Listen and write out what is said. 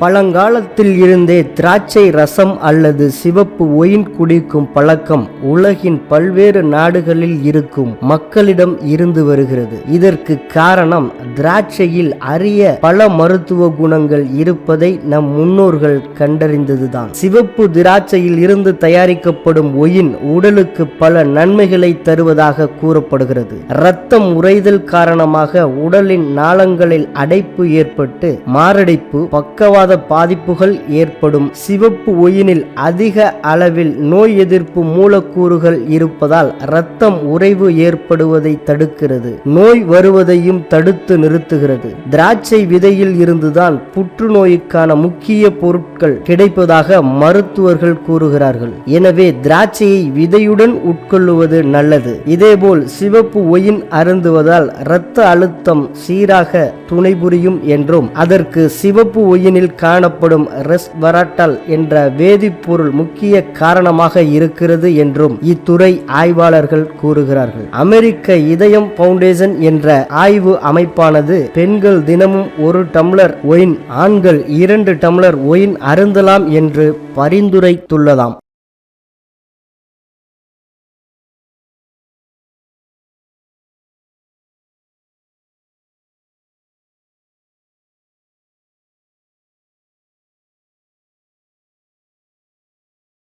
பழங்காலத்தில் இருந்தே திராட்சை ரசம் அல்லது சிவப்பு ஒயின் குடிக்கும் பழக்கம் உலகின் பல்வேறு நாடுகளில் இருக்கும் மக்களிடம் இருந்து வருகிறது. இதற்கு காரணம் திராட்சையில் அரிய பல மருத்துவ குணங்கள் இருப்பதை நம் முன்னோர்கள் கண்டறிந்ததுதான். சிவப்பு திராட்சையில் இருந்து தயாரிக்கப்படும் ஒயின் உடலுக்கு பல நன்மைகளை தருவதாக கூறப்படுகிறது. இரத்தம் உறைதல் காரணமாக உடலின் நாளங்களில் அடைப்பு ஏற்பட்டு மாரடைப்பு பக்கவாத பாதிப்புகள் ஏற்படும். சிவப்பு ஒயினில் அதிக அளவில் நோய் எதிர்ப்பு மூலக்கூறுகள் இருப்பதால் இரத்தம் உறைவு ஏற்படுவதை தடுக்கிறது. நோய் வருவதையும் தடுத்து நிறுத்துகிறது. திராட்சை விதையில் இருந்துதான் புற்றுநோய்க்கான முக்கிய பொருட்கள் கிடைப்பதாக மருத்துவர்கள் கூறுகிறார்கள். எனவே திராட்சையை விதையுடன் உட்கொள்ளுவது நல்லது. இதேபோல் சிவப்பு ஒயின் அருந்துவதால் இரத்த அழுத்தம் சீராக துணைபுரியும் என்றும் அதற்கு சிவப்பு ஒயினில் காணப்படும் ரெஸ்வரட்டல் என்ற வேதிப்பொருள் முக்கிய காரணமாக இருக்கிறது என்றும் இத்துறை ஆய்வாளர்கள் கூறுகிறார்கள். அமெரிக்க இதயம் பவுண்டேஷன் என்ற ஆய்வு அமைப்பானது பெண்கள் தினமும் ஒரு டம்ளர் ஒயின் ஆண்கள் இரண்டு டம்ளர் ஒயின் அருந்தலாம் என்று பரிந்துரைத்துள்ளதாம்.